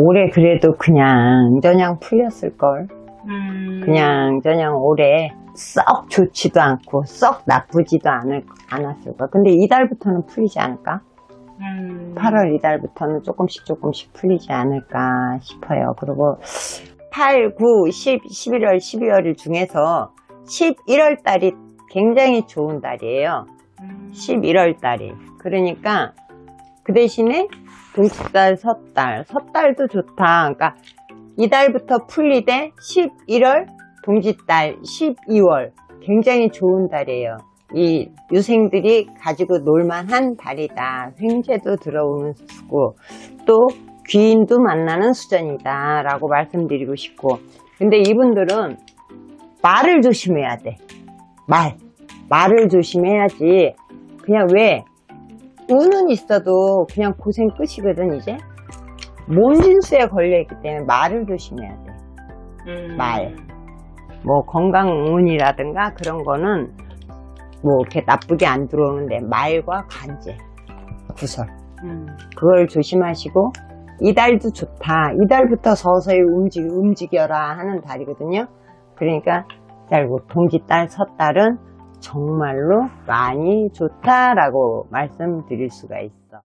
올해 그래도 그냥 저냥 풀렸을걸. 음. 그냥 저냥 올해 썩 좋지도 않고 썩 나쁘지도 않을, 않았을 거야. 근데 이달부터는 풀리지 않을까? 음. 8월 이달부터는 조금씩 조금씩 풀리지 않을까 싶어요. 그리고 8, 9, 10, 11월, 12월 중에서 11월 달이 굉장히 좋은 달이에요. 음. 11월 달이. 그러니까 그 대신에 동짓달, 섣달, 섣달도 좋다. 그러니까 이달부터 풀리되 11월, 동짓달, 12월 굉장히 좋은 달이에요. 이 유생들이 가지고 놀만한 달이다. 횡재도 들어오는 수고 또 귀인도 만나는 수전이다 라고 말씀드리고 싶고 근데 이분들은 말을 조심해야 돼. 말. 말을 조심해야지. 그냥 왜? 운은 있어도 그냥 고생 끝이거든, 이제. 몬진수에 걸려있기 때문에 말을 조심해야 돼. 음. 말. 뭐 건강운이라든가 그런 거는 뭐 이렇게 나쁘게 안 들어오는데 말과 관제, 구설. 음. 그걸 조심하시고 이달도 좋다. 이달부터 서서히 움직, 움직여라 하는 달이거든요. 그러니까 달고 동짓달, 섣달은 정말로 많이 좋다라고 말씀드릴 수가 있어.